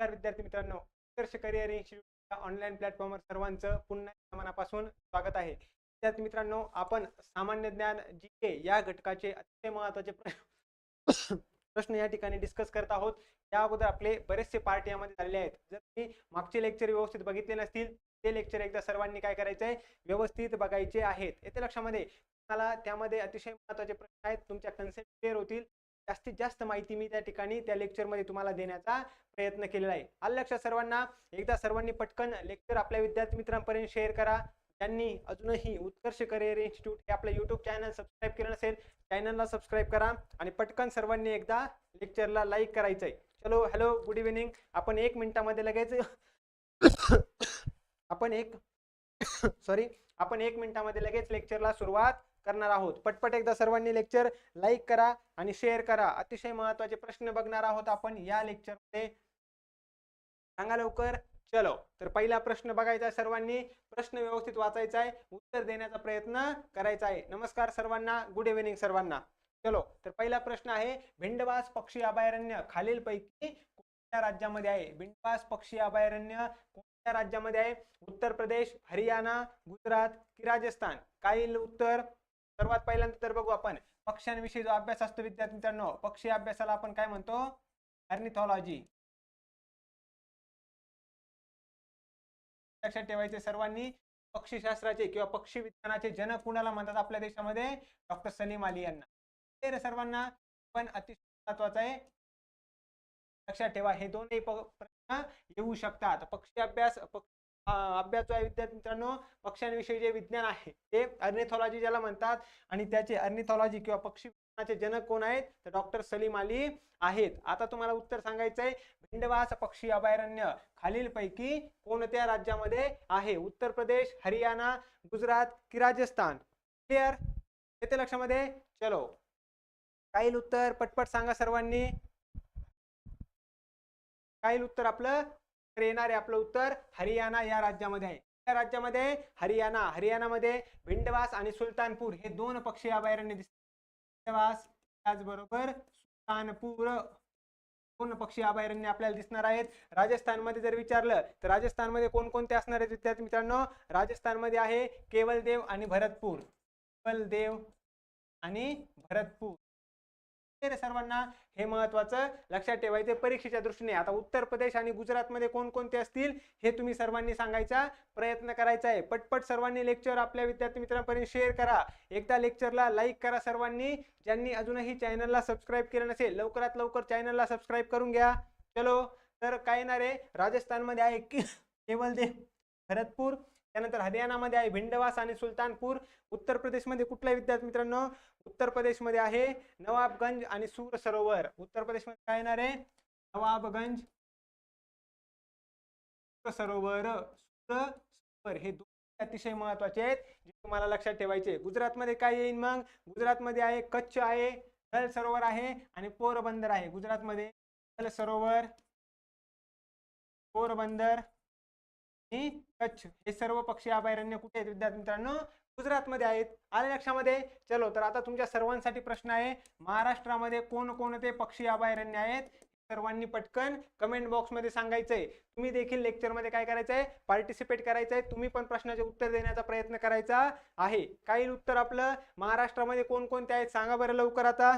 नमस्कार विद्यार्थी मित्रांनो उत्कर्ष करिअर इन्स्टिट्यूट ऑनलाईन प्लॅटफॉर्मवर सर्वांचं पुन्हा मनापासून स्वागत आहे. विद्यार्थी मित्रांनो आपण सामान्य ज्ञान जी के या घटकाचे अतिशय महत्त्वाचे प्रश्न या ठिकाणी डिस्कस करत आहोत. त्या अगोदर आपले बरेचसे पार्ट यामध्ये झालेले आहेत. जर तुम्ही मागचे लेक्चर व्यवस्थित बघितले नसतील ते लेक्चर एकदा सर्वांनी काय करायचे आहे व्यवस्थित बघायचे आहेत. येथे लक्षामध्ये तुम्हाला त्यामध्ये अतिशय महत्त्वाचे प्रश्न आहेत. तुमच्या कन्सेप्ट क्लिअर होतील. जास्तीत जास्त माहिती मी त्या ठिकाणी त्या लेक्चरमध्ये तुम्हाला देण्याचा प्रयत्न केलेला आहे. आलं लक्षात सर्वांना एकदा सर्वांनी पटकन लेक्चर आपल्या विद्यार्थी मित्रांपर्यंत शेअर करा. त्यांनी अजूनही उत्कर्ष करिअर इन्स्टिट्यूट हे आपलं यूट्यूब चॅनल सबस्क्राईब केलं नसेल चॅनलला सबस्क्राईब करा आणि पटकन सर्वांनी एकदा लेक्चरला लाईक करायचं आहे चलो हॅलो गुड इव्हिनिंग आपण एक मिनिटामध्ये लगेच आपण एक सॉरी आपण एक मिनिटामध्ये लगेच लेक्चरला सुरुवात करणार आहोत. पटपट एकदा सर्वांनी लेक्चर लाईक करा आणि शेअर करा. अतिशय महत्त्वाचे प्रश्न बघणार आहोत आपण या लेक्चरमध्ये सांगा लवकर. चलो. तर पहिला प्रश्न बघायचा आहे सर्वांनी. प्रश्न व्यवस्थित वाचायचा आहे. उत्तर देण्याचा प्रयत्न करायचा आहे. नमस्कार सर्वांना. गुड इव्हिनिंग सर्वांना. चलो. तर पहिला प्रश्न आहे भिंडवास पक्षी अभयारण्य खालीलपैकी कोणत्या राज्यामध्ये आहे? भिंडवास पक्षी अभयारण्य कोणत्या राज्यामध्ये आहे? उत्तर प्रदेश हरियाणा गुजरात की राजस्थान? काही उत्तर? सर्वात पहिल्यांदा तर बघू आपण. पक्ष्यांविषयी जो अभ्यास असतो विद्यार्थी मित्रांनो पक्षी अभ्यासाला आपण काय म्हणतो? अर्निथॉलॉजी लक्षात ठेवायचे सर्वांनी पक्षीशास्त्राचे किंवा पक्षी विज्ञानाचे जनक कुणाला म्हणतात आपल्या देशामध्ये? डॉक्टर सलीम अली यांना. ते सर्वांना पण अतिशय महत्वाचं आहे. लक्षात ठेवा हे दोनही प्रश्न येऊ शकतात. पक्षी अभ्यास पक्षी अभ्यास आहे विद्यार्थी मित्रांनो. पक्ष्यांविषयी जे विज्ञान आहे ते अर्निथॉलॉजी ज्याला म्हणतात आणि त्याचे अर्निथॉलॉजी किंवा पक्षी विज्ञानाचे जनक कोण आहेत? तर डॉक्टर सलीम अली आहेत. आता तुम्हाला उत्तर सांगायचं आहे भिंडवास पक्षी अभयारण्य खालीलपैकी कोणत्या राज्यामध्ये आहे? उत्तर प्रदेश हरियाणा गुजरात की राजस्थान? क्लिअर येते लक्षामध्ये? चलो. काही उत्तर पटपट सांगा सर्वांनी. काही उत्तर आपलं? तर येणार आहे आपलं उत्तर हरियाणा या राज्यामध्ये आहे. त्या राज्यामध्ये हरियाणा हरियाणामध्ये भिंडवास आणि सुलतानपूर हे दोन पक्षी अभयारण्य दिसतात. भिंडवास त्याचबरोबर सुलतानपूर दोन पक्षी अभयारण्य आपल्याला दिसणार आहेत. राजस्थानमध्ये जर विचारलं तर राजस्थानमध्ये कोणकोणते असणार आहेत विद्यार्थी मित्रांनो? राजस्थानमध्ये आहे केवलदेव आणि भरतपूर. केवलदेव आणि भरतपूर. रे सर्वांना हे महत्वाचं लक्षात ठेवायचे परीक्षेच्या दृष्टीने. आता उत्तर प्रदेश आणि गुजरातमध्ये कोणकोणते असतील हे तुम्ही सर्वांनी सांगायचा प्रयत्न करायचा आहे. पटपट सर्वांनी लेक्चर आपल्या विद्यार्थी मित्रांपर्यंत शेअर करा. एकदा लेक्चरला लाईक करा सर्वांनी. ज्यांनी अजूनही चॅनलला सबस्क्राईब केलं नसेल लवकरात लवकर चॅनलला सबस्क्राईब करून घ्या. चलो तर काय येणार आहे? राजस्थानमध्ये आहे केवल देव भरतपूर त्यानंतर हरियाणामध्ये आहे भिंडवास आणि सुलतानपूर. उत्तर प्रदेशमध्ये कुठला विद्यार्थी मित्रांनो? उत्तर प्रदेशमध्ये आहे नवाबगंज आणि सूर सरोवर. उत्तर प्रदेशमध्ये काय येणार आहे? नवाबगंज सूर सरोवर सूर सरोवर. हे दोन अतिशय महत्त्वाचे आहेत जे तुम्हाला लक्षात ठेवायचे गुजरातमध्ये काय येईल मग? गुजरातमध्ये आहे कच्छ आहे दल सरोवर आहे आणि पोरबंदर आहे. गुजरातमध्ये दल सरोवर पोरबंदर आणि कच्छ. हे सर्व पक्षी अभयारण्य कुठे आहेत विद्यार्थी मित्रांनो? गुजरातमध्ये आहेत. आले लक्षामध्ये? चलो तर आता तुमच्या सर्वांसाठी प्रश्न आहे महाराष्ट्रामध्ये कोणकोणते पक्षी अभयारण्य आहेत? सर्वांनी पटकन कमेंट बॉक्समध्ये सांगायचंय. तुम्ही देखील लेक्चरमध्ये काय करायचंय? पार्टिसिपेट करायचंय. तुम्ही पण प्रश्नाचे उत्तर देण्याचा प्रयत्न करायचा आहे. काही उत्तर आपलं? महाराष्ट्रामध्ये कोणकोणते आहेत? सांगा बरं लवकर आता.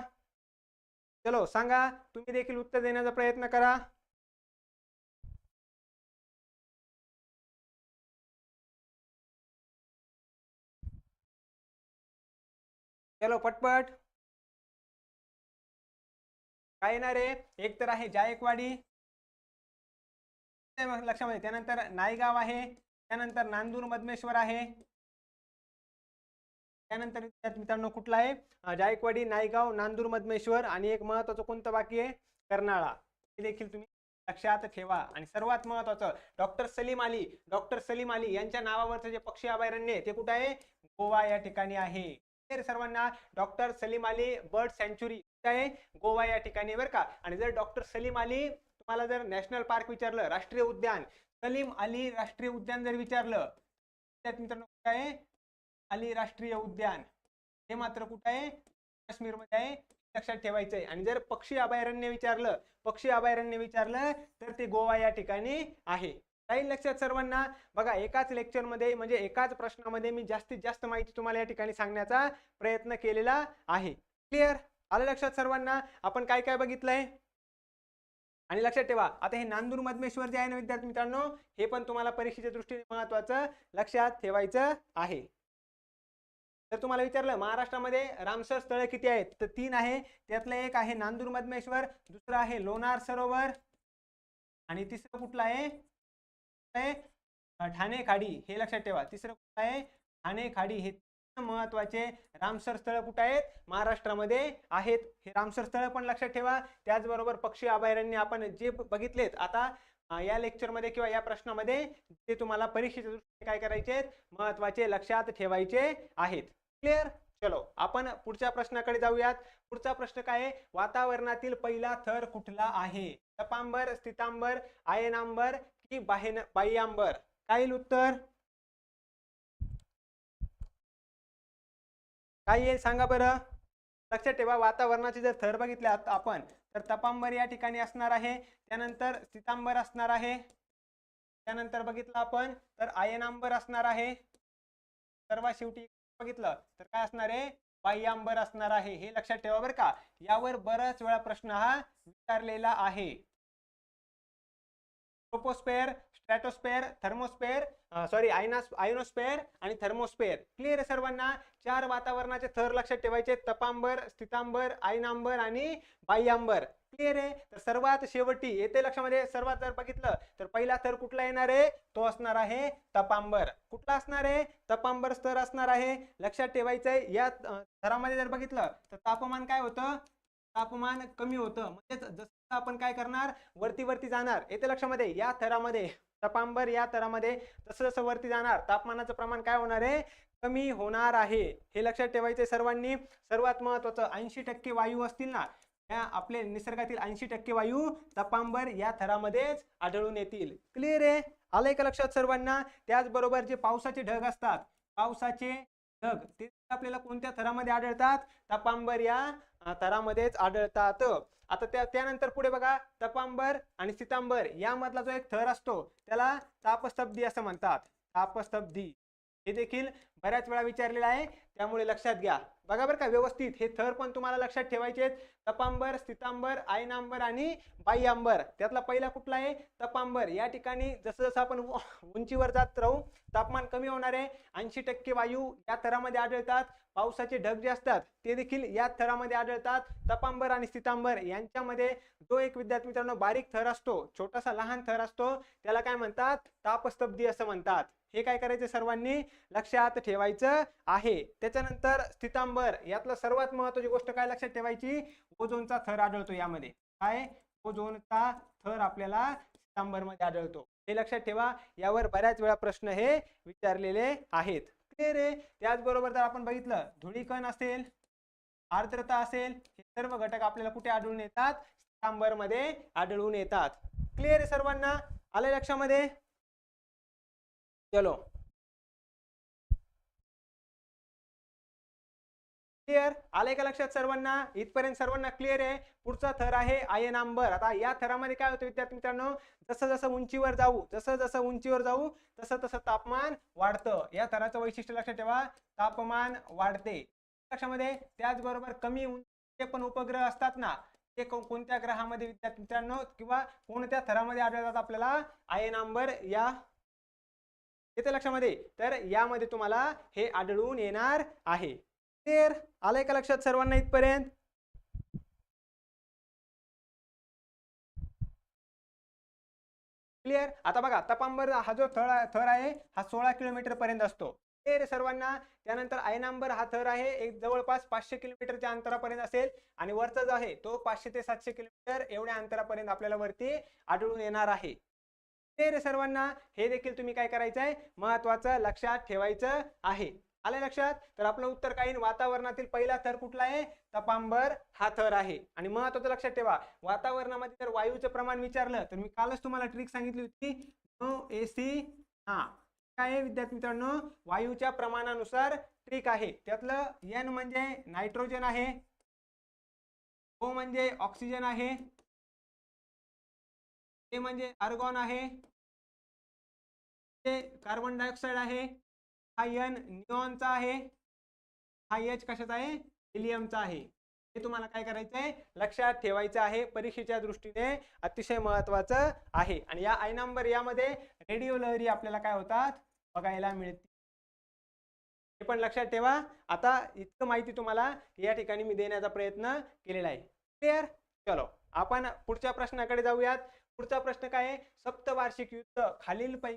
चलो सांगा. तुम्ही देखील उत्तर देण्याचा प्रयत्न करा. चलो पटपट. काय येणार आहे? एक तर आहे जायकवाडी. लक्षामध्ये त्यानंतर नायगाव आहे. त्यानंतर नांदूर मधमेश्वर आहे. त्यानंतर मित्रांनो कुठला आहे? जायकवाडी नायगाव नांदूर मधमेश्वर आणि एक महत्वाचं कोणतं बाकी आहे? कर्नाळा. हे देखील तुम्ही लक्षात ठेवा. आणि सर्वात महत्वाचं डॉक्टर सलीम अली डॉक्टर सलीम अली यांच्या नावावरचं जे पक्षी अभयारण्य आहे ते कुठं आहे? गोवा या ठिकाणी आहे. सर्वांना डॉक्टर सलीम अली बर्ड सँच्युरी आहे. गोवा या ठिकाणी बरं का? आणि जर डॉक्टर सलीम अली तुम्हाला जर नॅशनल पार्क विचारलं राष्ट्रीय उद्यान सलीम अली राष्ट्रीय उद्यान जर विचारलं त्यात मित्रांनो कुठं आहे? अली राष्ट्रीय उद्यान. हे मात्र कुठं आहे? काश्मीरमध्ये आहे. लक्षात ठेवायचं आहे. आणि जर पक्षी अभयारण्य विचारलं पक्षी अभयारण्य विचारलं तर ते गोवा या ठिकाणी आहे. राहील लक्षात सर्वांना. बघा एकाच लेक्चरमध्ये म्हणजे एकाच प्रश्नामध्ये मी जास्तीत जास्त माहिती तुम्हाला या ठिकाणी सांगण्याचा प्रयत्न केलेला आहे. क्लिअर आलं लक्षात सर्वांना? आपण काय काय बघितलंय? आणि लक्षात ठेवा आता हे नांदूर मधमेश्वर जे आहे ना विद्यार्थी मित्रांनो हे पण तुम्हाला परीक्षेच्या दृष्टीने महत्वाचं लक्षात ठेवायचं आहे. तर तुम्हाला विचारलं महाराष्ट्रामध्ये रामसर स्थळ किती आहेत? तर तीन आहे. त्यातलं एक आहे नांदूर मधमेश्वर दुसरं आहे लोणार सरोवर आणि तिसरं कुठलं आहे? आहे ठाणे खाडी हे लक्षात ठेवा. तिसरं कुठं आहे? ठाणे खाडी हे महत्त्वाचे रामसर स्थळ कुठं आहेत? महाराष्ट्रामध्ये आहेत. हे रामसर स्थळ पण लक्षात ठेवा. त्याचबरोबर पक्षी अभयारण्य आपण जे बघितलेत आता या लेक्चरमध्ये किंवा या प्रश्नामध्ये ते तुम्हाला परीक्षेच्या दृष्टीने काय करायचे आहेत? महत्त्वाचे लक्षात ठेवायचे आहेत. क्लिअर चलो आपण पुढच्या प्रश्नाकडे जाऊयात. पुढचा प्रश्न काय आहे? वातावरणातील पहिला थर कुठला आहे? तपांबर स्थितांबर आयनांबर की बाहेन बाह्यांबर काय येईल उत्तर? काय येईल सांगा बरं? लक्षात ठेवा वातावरणाचे जर थर बघितले आपण तर तपांबर या ठिकाणी असणार आहे. त्यानंतर सीतांबर असणार आहे. त्यानंतर बघितलं आपण तर आयनांबर असणार आहे. सर्वात शेवटी बघितलं तर काय असणार आहे? बाह्यांबर असणार आहे. हे लक्षात ठेवा बरं का. यावर बराच वेळा प्रश्न हा विचारलेला आहे. ट्रोपोस्पेअर स्ट्रॅटोस्पेअर थर्मोस्पेअर सॉरी आयनास आयनोस्पेअर आणि थर्मोस्पेअर क्लिअर आहे सर्वांना? चार वातावरणाचे थर लक्षात ठेवायचे. तपांबर स्थितांबर आयनांबर आणि बाह्यांबर. क्लिअर आहे? तर सर्वात शेवटी येते लक्षामध्ये? सर्वात जर बघितलं तर पहिला थर कुठला येणार आहे? तो असणार आहे तपांबर. कुठला असणार आहे? तपांबर स्तर असणार आहे. लक्षात ठेवायचंय या थरामध्ये जर बघितलं तर तापमान काय होतं? तापमान कमी होतं. म्हणजेच जसं आपण काय करणार? वरती वरती जाणार. येते लक्षामध्ये? या थरामध्ये. तपांबर या थरामध्ये. जसं जसं वरती जाणार तापमानाचं प्रमाण काय होणार आहे? कमी होणार आहे. हे लक्षात ठेवायचे सर्वांनी. सर्वात महत्वाचं ऐंशी टक्के वायू असतील ना या आपले निसर्गातील ऐंशी टक्के वायू तपांबर या थरामध्येच आढळून येतील. क्लिअर आहे? आलंय का लक्षात सर्वांना? त्याचबरोबर जे पावसाचे ढग असतात पावसाचे ढग ते आपल्याला कोणत्या थरामध्ये आढळतात? तपांबर या थरामध्येच आढळतात. आता त्या त्यानंतर पुढे बघा तपांबर आणि सितांबर यामधला जो एक थर असतो त्याला तापस्तब्धी असं म्हणतात. तापस्तब्धी. हे देखील बऱ्याच वेळा विचारलेलं आहे. त्यामुळे लक्षात घ्या. बघा बरं का व्यवस्थित. हे थर पण तुम्हाला लक्षात ठेवायचे आहेत. तपांबर स्थितांबर आयनांबर आणि बाह्यांबर त्यातला पहिला कुठला आहे? तपांबर. या ठिकाणी जसं जसं आपण उंचीवर जात राहू तापमान कमी होणार आहे. ऐंशी टक्के वायू या थरामध्ये आढळतात. पावसाचे ढग जे असतात ते देखील या थरामध्ये आढळतात. तपांबर आणि स्थितांबर यांच्यामध्ये जो एक विद्यार्थी मित्रांनो बारीक थर असतो छोटासा लहान थर असतो त्याला काय म्हणतात? तापस्तब्धी असं म्हणतात. हे काय करायचं सर्वांनी? लक्षात ठेवायचं आहे. त्याच्यानंतर स्थितांबर यातलं सर्वात महत्वाची गोष्ट काय लक्षात ठेवायची? ओझोनचा थर आढळतो यामध्ये. काय? ओझोनचा थर आपल्याला स्थितांबरमध्ये आढळतो. हे लक्षात ठेवा. यावर बऱ्याच वेळा प्रश्न हे विचारलेले आहेत. क्लिअर आहे? त्याचबरोबर जर आपण बघितलं धुळीकण असेल आर्द्रता असेल हे सर्व घटक आपल्याला कुठे आढळून येतात? स्थितांबरमध्ये आढळून येतात. क्लिअर आहे सर्वांना? आलं लक्षामध्ये? चलो। क्लिअर आले का लक्षात सर्वांना? इथपर्यंत सर्वांना क्लिअर आहे. पुढचा थर आहे आय एन आंबर आता या थरामध्ये काय होतं विद्यार्थी मित्रांनो? जसं जसं उंचीवर जाऊ जसं जसं उंचीवर जाऊ तसं तसं तापमान वाढतं. या थराचं वैशिष्ट्य लक्षात ठेवा. तापमान वाढते. लक्षामध्ये? त्याचबरोबर कमी उंचीचे पण उपग्रह असतात ना ते कोणत्या ग्रहामध्ये विद्यार्थी मित्रांनो? किंवा कोणत्या थरामध्ये आढळतात आपल्याला? आय एन आंबर या येते लक्षामध्ये. तर यामध्ये तुम्हाला हे आढळून येणार आहे. क्लिअर आलंय का लक्षात सर्वांना इथपर्यंत? क्लिअर आता बघा तपांबर हा जो थर थर आहे हा सोळा किलोमीटर पर्यंत असतो. क्लिअर सर्वांना? त्यानंतर आयनांबर हा थर आहे एक जवळपास पाचशे किलोमीटरच्या अंतरापर्यंत असेल आणि वरचा जो आहे तो पाचशे ते सातशे किलोमीटर एवढ्या अंतरापर्यंत आपल्याला वरती आढळून येणार आहे. क्लिअर आहे सर्वांना हे देखील तुम्ही काय करायचं आहे? महत्वाचं लक्षात ठेवायचं आहे. आलं लक्षात? तर आपलं उत्तर काही वातावरणातील पहिला थर कुठला आहे? तपांबर हा थर आहे. आणि महत्वाचं लक्षात ठेवा वातावरणामध्ये जर वायूचं प्रमाण विचारलं तर मी कालच तुम्हाला ट्रिक सांगितली होती नो एसी हा. काय आहे विद्यार्थी मित्रांनो? वायूच्या प्रमाणानुसार ट्रिक आहे. त्यातलं एन म्हणजे नायट्रोजन आहे. ओ म्हणजे ऑक्सिजन आहे. ते म्हणजे आर्गॉन आहे. ते कार्बन डायऑक्साईड आहे. हा एन निऑनचा आहे. हा एच कशाचा आहे? हिलियमचा आहे. हे तुम्हाला काय करायचं आहे लक्षात ठेवायचं आहे. परीक्षेच्या दृष्टीने अतिशय महत्वाचं आहे. आणि या आय नंबर यामध्ये रेडिओ लहरी आपल्याला काय होतात? बघायला मिळते हे पण लक्षात ठेवा. आता इतकं माहिती तुम्हाला या ठिकाणी मी देण्याचा प्रयत्न केलेला आहे. क्लिअर चलो. आपण पुढच्या प्रश्नाकडे जाऊयात. पुढचा प्रश्न काय आहे? सप्तवार्षिक युद्ध खालीलपैकी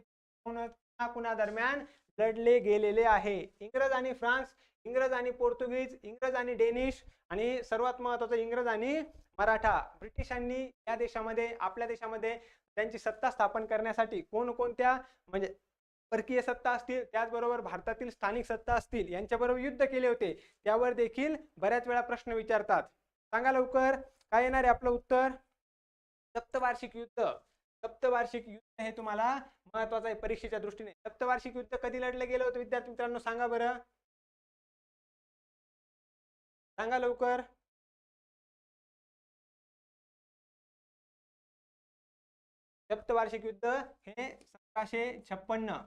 कुणा दरम्यान लढले गेलेले आहे? इंग्रज आणि फ्रान्स इंग्रज आणि पोर्तुगीज इंग्रज आणि डेनिश आणि सर्वात महत्वाचं इंग्रज आणि मराठा. ब्रिटिशांनी या देशामध्ये आपल्या देशामध्ये त्यांची सत्ता स्थापन करण्यासाठी कोणकोणत्या म्हणजे परकीय सत्ता असतील त्याचबरोबर भारतातील स्थानिक सत्ता असतील यांच्याबरोबर युद्ध केले होते त्यावर देखील बऱ्याच वेळा प्रश्न विचारतात. सांगा लवकर काय येणार आहे आपलं उत्तर? सप्तवार्षिक युद्ध. सप्तवार्षिक युद्ध हे तुम्हाला महत्वाचं आहे परीक्षेच्या दृष्टीने. सप्तवार्षिक युद्ध कधी लढलं गेलं होतं? विद्यार्थी मित्रांनो सांगा बरं. सांगा लवकर. सप्तवार्षिक युद्ध हे सतराशे छप्पन्न.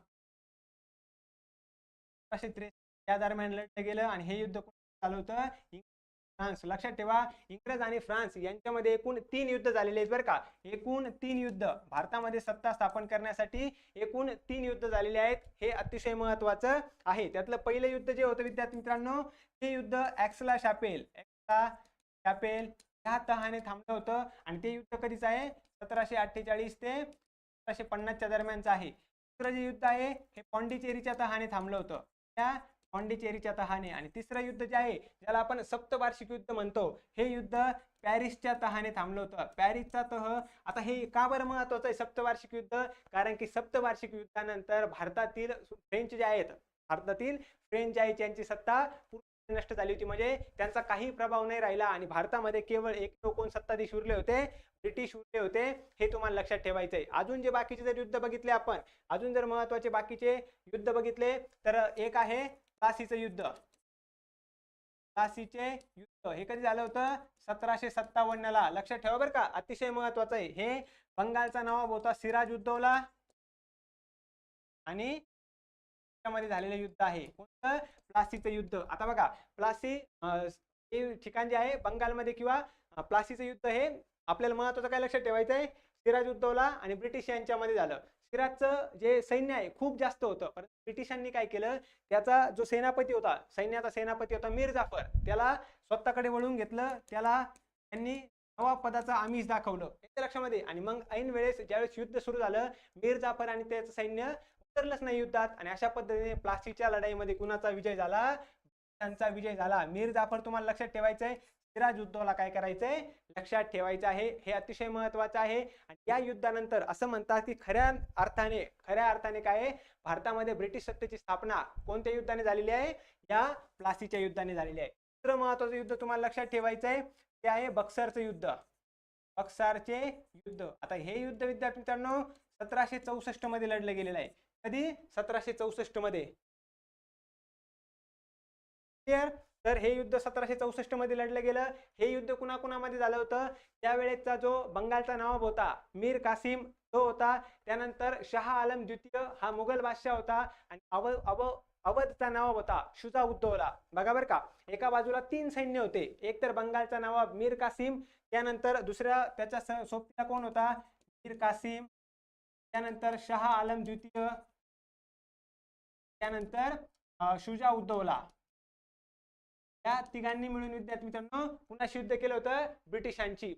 सतराशे त्रेसष्ट या दरम्यान लढलं गेलं आणि हे युद्ध कोण चालवतं? फ्रान्स. लक्षात ठेवा इंग्रज आणि फ्रान्स यांच्यामध्ये एकूण तीन युद्ध झालेले आहेत बरं का. एकूण तीन युद्ध भारतामध्ये सत्ता स्थापन करण्यासाठी एकूण तीन युद्ध झालेले आहेत. हे अतिशय महत्वाचं आहे. त्यातलं पहिलं युद्ध जे होतं विद्यार्थी मित्रांनो ते युद्ध ऍक्सला शापेल. ऍक्सला शापेल ह्या तहाने थांबलं होतं आणि ते युद्ध कधीच आहे? सतराशे अठ्ठेचाळीस ते सतराशे पन्नासच्या दरम्यानचं आहे. दुसरं जे युद्ध आहे हे पॉंडिचेरीच्या तहाने थांबलं होतं. त्या पॉंडिचेरीच्या तहाने आणि तिसरं युद्ध जे आहे ज्याला आपण सप्तवार्षिक युद्ध म्हणतो हे युद्ध पॅरिसच्या तहाने थांबलं होतं. पॅरिसचा तह आता हे का बरं महत्वाचं आहे सप्तवार्षिक युद्ध? कारण की सप्तवार्षिक युद्धानंतर भारतातील फ्रेंच जे आहेत भारतातील फ्रेंच जे आहे त्यांची सत्ता पूर्ण नष्ट झाली होती. म्हणजे त्यांचा काही प्रभाव नाही राहिला आणि भारतामध्ये केवळ एक कोण सत्ताधीश उरले होते ब्रिटिश उरले होते हे तुम्हाला लक्षात ठेवायचं आहे अजून जे बाकीचे जर युद्ध बघितले आपण अजून जर महत्त्वाचे बाकीचे युद्ध बघितले तर एक आहे प्लासीचं युद्ध. प्लासीचे युद्ध. हे कधी झालं होतं? सतराशे सत्तावन्नला. लक्षात ठेवा बरं का. अतिशय महत्वाचं आहे. हे बंगालचा नवाब होता. सिराज उद्धवला आणि मध्ये झालेलं युद्ध आहे. कोणतं? प्लासीचं युद्ध. आता बघा प्लासी हे ठिकाण जे आहे बंगालमध्ये किंवा प्लासीचं युद्ध हे आपल्याला महत्वाचं काय लक्षात ठेवायचं आहे सिराज उद्दौला आणि ब्रिटिश यांच्यामध्ये झालं. सिराजचं जे सैन्य आहे खूप जास्त होतं. पण ब्रिटिशांनी काय केलं त्याचा जो सेनापती होता सैन्याचा सेनापती होता मीर जाफर त्याला स्वतःकडे वळून घेतलं. त्याला त्यांनी नवा पदाचं आमिष दाखवलं. याच्या लक्षामध्ये. आणि मग ऐन वेळेस ज्यावेळेस युद्ध सुरू झालं मीर जाफर आणि त्याचं सैन्य उतरलंच नाही युद्धात. आणि अशा पद्धतीने प्लास्टिकच्या लढाईमध्ये कुणाचा विजय झाला? त्यांचा विजय झाला. मीर जाफर तुम्हाला लक्षात ठेवायचं आहे सिराज युद्धाला काय करायचंय? लक्षात ठेवायचं आहे. हे अतिशय महत्वाचं आहे. आणि या युद्धानंतर असं म्हणतात की खऱ्या अर्थाने खऱ्या अर्थाने काय आहे? भारतामध्ये ब्रिटिश सत्तेची स्थापना कोणत्या युद्धाने झालेली आहे? या प्लासीच्या युद्धाने झालेली आहे. दुसरं महत्वाचं युद्ध तुम्हाला लक्षात ठेवायचं आहे ते आहे बक्सरचं युद्ध. बक्सारचे युद्ध. आता हे युद्ध विद्यार्थी मित्रांनो सतराशे चौसष्टमध्ये लढलं गेलेलं आहे. कधी? सतराशे चौसष्टमध्ये. तर हे युद्ध सतराशे चौसष्टमध्ये लढलं गेलं. हे युद्ध कुणाकुणामध्ये झालं होतं? त्यावेळेचा जो बंगालचा नवाब होता मीर कासिम तो होता. त्यानंतर शहा आलम द्वितीय हा मुघल बादशाह होता आणि अव अव अवधचा नवाब होता शुजा उद्दौला बघा बरं का एका बाजूला तीन सैन्य होते. एक तर बंगालचा नवाब मीर कासिम त्यानंतर दुसऱ्या त्याच्या सोबतीला कोण होता? मीर कासिम. त्यानंतर शहा आलम द्वितीय. त्यानंतर शुजा उद्दौला या तिघांनी मिळून विद्यार्थी मित्रांनो पुन्हा युद्ध केलं होतं ब्रिटिशांची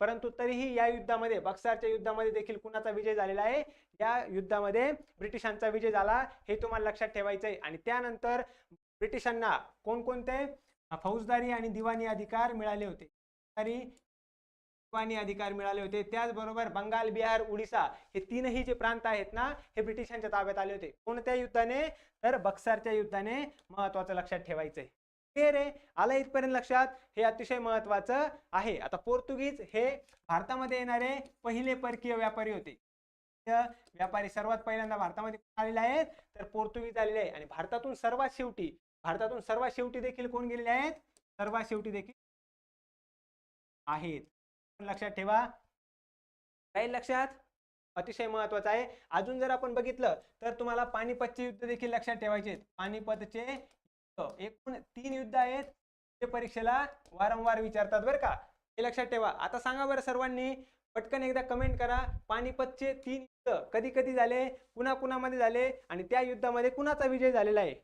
परंतु तरीही या युद्धामध्ये बक्सारच्या युद्धामध्ये देखील कुणाचा विजय झालेला आहे? या युद्धामध्ये ब्रिटिशांचा विजय झाला हे तुम्हाला लक्षात ठेवायचं आहे. आणि त्यानंतर ब्रिटिशांना कोणकोणते? फौजदारी आणि दिवाणी अधिकार मिळाले होते. दिवाणी अधिकार मिळाले होते. त्याचबरोबर बंगाल बिहार उडिसा हे तीनही जे प्रांत आहेत ना हे ब्रिटिशांच्या ताब्यात आले होते. कोणत्या युद्धाने? तर बक्सारच्या युद्धाने महत्वाचं लक्षात ठेवायचंय क्लिअर आहे आला इथपर्यंत लक्षात? हे अतिशय महत्वाचं आहे. आता पोर्तुगीज हे भारतामध्ये येणारे पहिले परकीय व्यापारी होते. व्यापारी सर्वात पहिल्यांदा भारतामध्ये आलेले आहेत? तर पोर्तुगीज आलेले आहे. आणि भारतातून सर्वात शेवटी भारतातून सर्वात शेवटी देखील कोण गेलेले आहेत? सर्वात शेवटी देखील आहेत. लक्षात ठेवा. राहील लक्षात? अतिशय महत्वाचं आहे. अजून जर आपण बघितलं तर तुम्हाला पानिपतचे युद्ध देखील लक्षात ठेवायचे पानिपतचे एकूण तीन युद्ध आहेत ते परीक्षेला वारंवार विचारतात बरं का. हे लक्षात ठेवा. आता सांगा बरं सर्वांनी पटकन एकदा कमेंट करा. पानिपतचे तीन युद्ध कधी कधी झाले कुणा कुणामध्ये झाले आणि त्या युद्धामध्ये कुणाचा विजय झालेला आहे?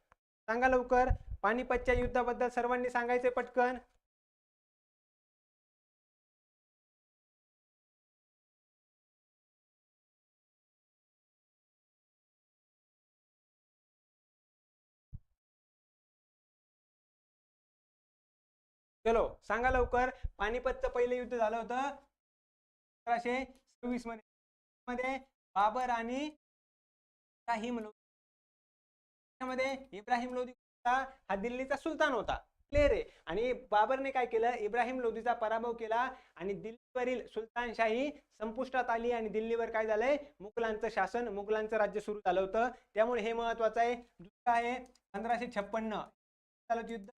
सांगा लवकर. पानिपतच्या युद्धाबद्दल सर्वांनी सांगायचे पटकन. चलो सांगा लवकर. पानिपतचं पहिलं युद्ध झालं होतं. सतराशे सव्वीसमध्ये. मध्ये बाबर आणि इब्राहिम लोधी इब्राहिम लोधी हा दिल्लीचा सुलतान होता. क्लिअर आहे. आणि बाबरने काय केलं? इब्राहिम लोधीचा पराभव केला आणि दिल्लीवरील सुलतानशाही संपुष्टात आली आणि दिल्लीवर काय झालंय? मुघलांचं शासन मुघलांचं राज्य सुरू झालं होतं. त्यामुळे हे महत्वाचं आहे. दुसरं आहे पंधराशे छप्पन्न. युद्ध.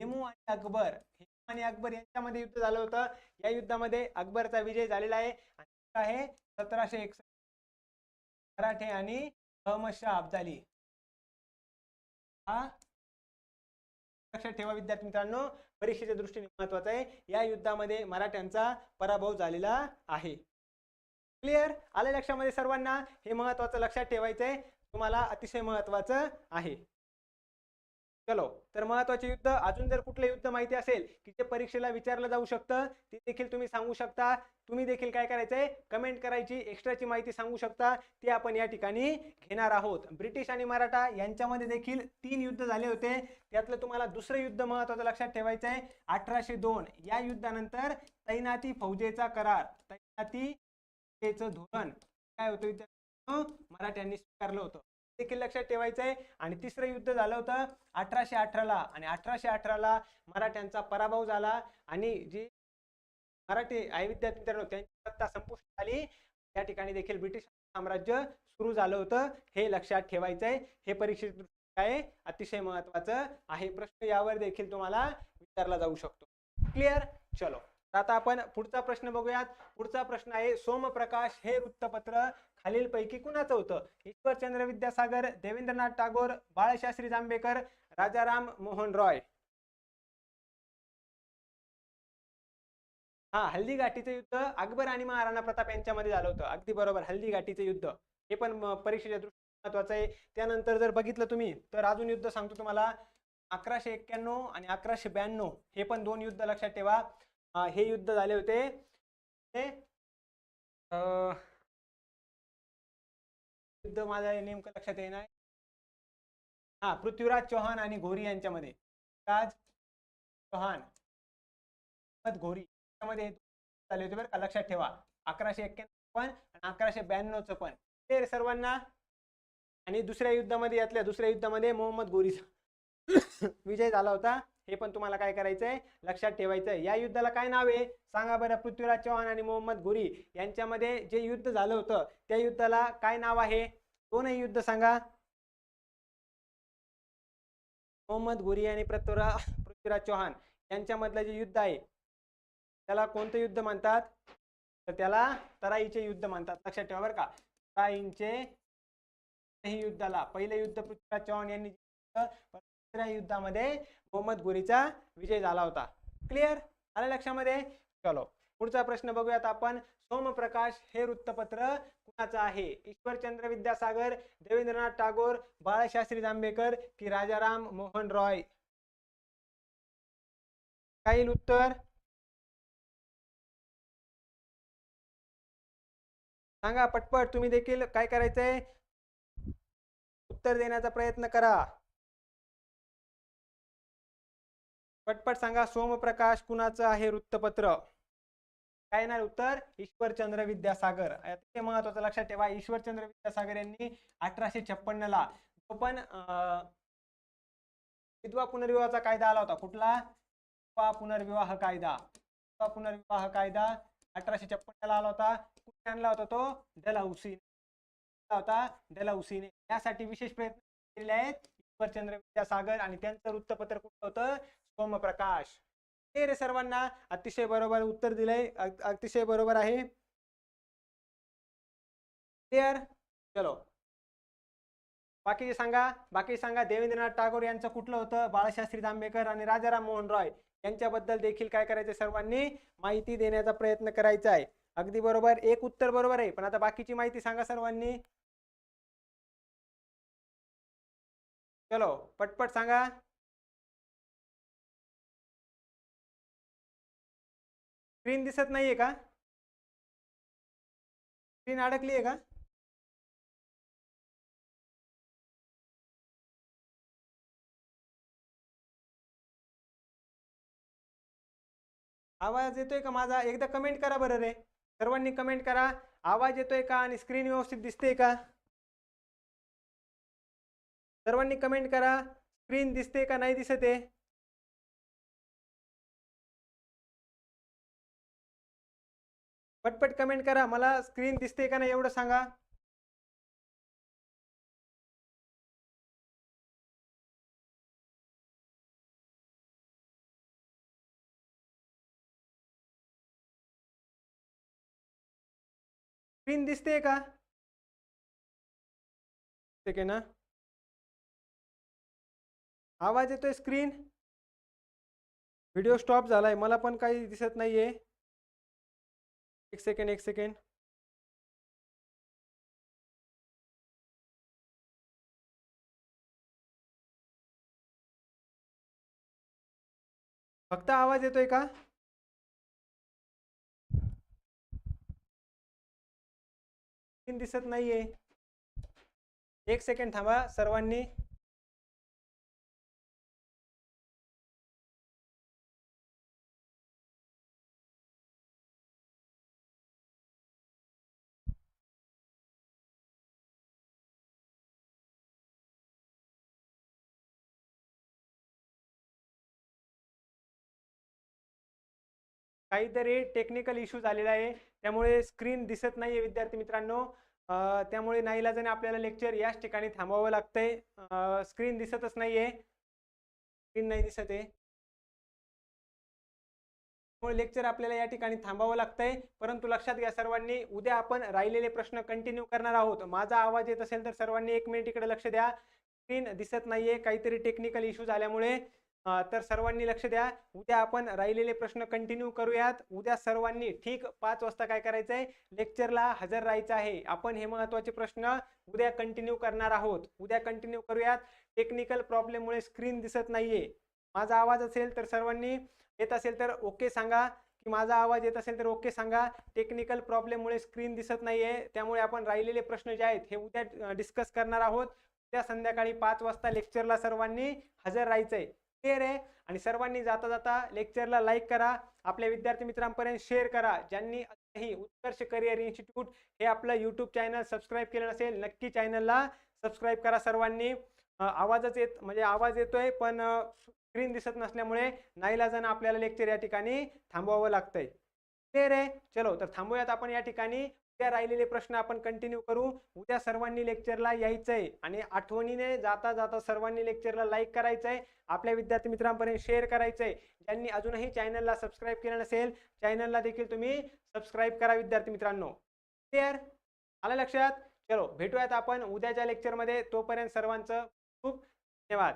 हेमू आणि अकबर हे आणि अकबर यांच्यामध्ये युद्ध झालं होतं. या युद्धामध्ये अकबरचा विजय झालेला आहे. आहे सतराशे एकसष्ट मराठे आणि अहमदशाह अब्दाली. हा लक्षात ठेवा विद्यार्थी मित्रांनो परीक्षेच्या दृष्टीने महत्वाचं आहे. या युद्धामध्ये मराठ्यांचा पराभव झालेला आहे. क्लिअर आलं लक्षामध्ये सर्वांना? हे महत्वाचं लक्षात ठेवायचं आहे तुम्हाला अतिशय महत्वाचं आहे. चलो. तर महत्त्वाचे युद्ध अजून जर कुठलं युद्ध माहिती असेल की जे परीक्षेला विचारलं जाऊ शकतं ते देखील तुम्ही सांगू शकता. तुम्ही देखील काय करायचंय? कमेंट करायची एक्स्ट्राची माहिती सांगू शकता. ती आपण या ठिकाणी घेणार आहोत. ब्रिटिश आणि मराठा यांच्यामध्ये देखील तीन युद्ध झाले होते. त्यातलं तुम्हाला दुसरं युद्ध महत्वाचं लक्षात ठेवायचं आहे अठराशे दोन. या युद्धानंतर तैनाती फौजेचा करार. तैनाती धोरण. काय होतं मराठ्यांनी स्वीकारलं होतं. देखील लक्षात ठेवायचं आहे. आणि तिसरं युद्ध झालं होतं अठराशे अठराला आणि अठराशे अठराला मराठ्यांचा पराभव झाला. आणि जी मराठी आई विद्यार्थी मित्रांनो त्यांची सत्ता संपुष्ट आली. त्या ठिकाणी देखील ब्रिटिश साम्राज्य सुरू झालं होतं. हे लक्षात ठेवायचं आहे. हे परीक्षेत काय अतिशय महत्वाचं आहे. प्रश्न यावर देखील तुम्हाला विचारला जाऊ शकतो. क्लिअर चलो. आता आपण पुढचा प्रश्न बघूयात. पुढचा प्रश्न आहे सोमप्रकाश हे वृत्तपत्र खालीलपैकी कुणाचं होतं? ईश्वरचंद्र विद्यासागर देवेंद्रनाथ टागोर बाळशास्त्री जांभेकर राजाराम मोहन रॉय. हा हल्दी घाटीचं युद्ध अकबर आणि महाराणा प्रताप यांच्यामध्ये झालं होतं. अगदी बरोबर हल्दी घाटीचं युद्ध. हे पण परीक्षेच्या दृष्टीने महत्वाचं आहे. त्यानंतर जर बघितलं तुम्ही तर अजून युद्ध सांगतो तुम्हाला. अकराशे एक्क्याण्णव आणि अकराशे ब्याण्णव हे पण दोन युद्ध लक्षात ठेवा. हे युद्ध झाले होते. ते अं, युद्ध माझ्या नेमकं लक्षात येणार हा पृथ्वीराज चौहान आणि घोरी यांच्यामध्ये. राज चौहान. घोरी. यामध्ये हे होते बरं का? लक्षात ठेवा. अकराशे एक्क्याण्णव पण आणि अकराशे ब्याण्णवचं पण. ते सर्वांना आणि दुसऱ्या युद्धामध्ये यातल्या दुसऱ्या युद्धामध्ये मोहम्मद गोरीचा विजय झाला होता. हे पण तुम्हाला काय करायचंय? लक्षात ठेवायचंय. या युद्धाला काय नाव आहे? सांगा बरं पृथ्वीराज चौहान आणि मोहम्मद घुरी यांच्यामध्ये जे युद्ध झालं होतं त्या युद्धाला काय नाव आहे? दोनही युद्ध सांगा? मोहम्मद घुरी आणि पृथ्वीराज पृथ्वीराज चौहान यांच्यामधलं जे युद्ध आहे त्याला कोणतं युद्ध म्हणतात? तर त्याला तराईचे युद्ध म्हणतात. लक्षात ठेवा बरं का. तराईंचे युद्धाला पहिलं युद्ध पृथ्वीराज चौहान यांनी दुसऱ्या युद्धामध्ये मोहम्मद गुरीचा विजय झाला होता. क्लिअर आलं लक्षामध्ये? चलो. पुढचा प्रश्न बघूयात आपण. सोमप्रकाश हे वृत्तपत्र कुणाचं आहे? ईश्वरचंद्र विद्यासागर देवेंद्रनाथ टागोर बाळशास्त्री जांभेकर की राजाराम मोहन रॉय? काय येईल उत्तर? सांगा पटपट. तुम्ही देखील काय करायचंय? उत्तर देण्याचा प्रयत्न करा. पटपट सांगा सोमप्रकाश कुणाचं आहे वृत्तपत्र? काय येणार उत्तर? ईश्वरचंद्र विद्यासागर. ते महत्वाचं लक्षात ठेवा ईश्वरचंद्र विद्यासागर यांनी अठराशे छप्पन्न ला जो पण विधवा पुनर्विवाहाचा कायदा आला होता. कुठला? विधवा पुनर्विवाह कायदा. विधवा पुनर्विवाह कायदा अठराशे छप्पन्न ला आला होता. कुठे आणला होता तो? डलहौसीने होता डलहौसीने. यासाठी विशेष प्रयत्न केलेले आहेत ईश्वरचंद्र विद्यासागर आणि त्यांचं वृत्तपत्र कुठलं होतं? सोमप्रकाश हे रे सर्वांना अतिशय बरोबर उत्तर दिलंय. अतिशय बरोबर आहे. क्लिअर चलो. बाकीचे सांगा. बाकी सांगा. देवेंद्रनाथ टागोर यांचं कुठलं होतं? बाळशास्त्री जांभेकर आणि राजाराम मोहन रॉय यांच्याबद्दल देखील काय करायचं सर्वांनी? माहिती देण्याचा प्रयत्न करायचा आहे. अगदी बरोबर. एक उत्तर बरोबर आहे. पण आता बाकीची माहिती सांगा सर्वांनी. चलो. पटपट सांगा. स्क्रीन दिसत नाहीये का? स्क्रीन अडकली आहे का? आवाज येतोय का माझा? एकदा कमेंट करा बरं रे. सर्वांनी कमेंट करा. आवाज येतोय का आणि स्क्रीन व्यवस्थित दिसते का? सर्वांनी कमेंट करा. स्क्रीन दिसते का? नाही दिसत पटपट कमेंट करा. मला स्क्रीन दिसते का नाही एवढं सांगा. स्क्रीन दिसते का? ठीक आहे ना? आवाज येतोय स्क्रीन व्हिडिओ स्टॉप झालाय. मला पण काही दिसत नाहीये. एक सेकंड एक सेकंड। फक्त आवाज़ येतोय का? दिसत नाहीये. एक सेकंड थांबा सर्वांनी. काहीतरी टेक्निकल इश्यू झालेला आहे. त्यामुळे स्क्रीन दिसत नाहीये विद्यार्थी मित्रांनो. त्यामुळे नाईलाजाने आपल्याला लेक्चर याच ठिकाणी थांबवावं लागतंय. स्क्रीन दिसतच नाहीये. स्क्रीन नाही दिसत आहे. त्यामुळे लेक्चर आपल्याला या ठिकाणी थांबावं लागतंय. परंतु लक्षात घ्या सर्वांनी उद्या आपण राहिलेले प्रश्न कंटिन्यू करणार आहोत. माझा आवाज येत असेल तर सर्वांनी एक मिनिट इकडे लक्ष द्या. स्क्रीन दिसत नाहीये काहीतरी टेक्निकल इश्यू झाल्यामुळे. तर सर्वांनी लक्ष द्या. उद्या आपण राहिलेले प्रश्न कंटिन्यू करूयात. उद्या सर्वांनी ठीक पाच वाजता काय करायचं आहे लेक्चरला हजर राहायचं आहे. आपण हे महत्त्वाचे प्रश्न उद्या कंटिन्यू करणार आहोत. उद्या कंटिन्यू करूयात. टेक्निकल प्रॉब्लेममुळे स्क्रीन दिसत नाहीये. माझा आवाज असेल तर सर्वांनी येत असेल तर ओके सांगा. की माझा आवाज येत असेल तर ओके सांगा. टेक्निकल प्रॉब्लेममुळे स्क्रीन दिसत नाहीये. त्यामुळे आपण राहिलेले प्रश्न जे आहेत हे उद्या डिस्कस करणार आहोत. उद्या संध्याकाळी पाच वाजता लेक्चरला सर्वांनी हजर राहायचंय. क्लिअर आहे. आणि सर्वांनी जाता जाता लेक्चरला लाईक करा. आपल्या विद्यार्थी मित्रांपर्यंत शेअर करा. ज्यांनी ही उत्कर्ष करिअर इन्स्टिट्यूट हे आपलं यूट्यूब चॅनल सबस्क्राईब केलं नसेल नक्की चॅनलला सबस्क्राईब करा सर्वांनी. आवाजच येत म्हणजे आवाज येतोय पण स्क्रीन दिसत नसल्यामुळे नाईलाजानं आपल्याला लेक्चर या ठिकाणी थांबवावं लागतंय. क्लिअर आहे? चलो तर थांबूयात आपण या ठिकाणी. उद्या राहिलेले प्रश्न आपण कंटिन्यू करू. उद्या सर्वांनी लेक्चरला यायचंय आणि आठवणीने जाता जाता सर्वांनी लेक्चरला लाईक करायचंय. आपल्या विद्यार्थी मित्रांपर्यंत शेअर करायचंय. ज्यांनी अजूनही चॅनलला सबस्क्राईब केलं नसेल चॅनलला देखील तुम्ही सबस्क्राईब करा विद्यार्थी मित्रांनो. क्लिअर आलं लक्षात? चलो भेटूयात आपण उद्याच्या लेक्चरमध्ये तोपर्यंत सर्वांचं खूप धन्यवाद.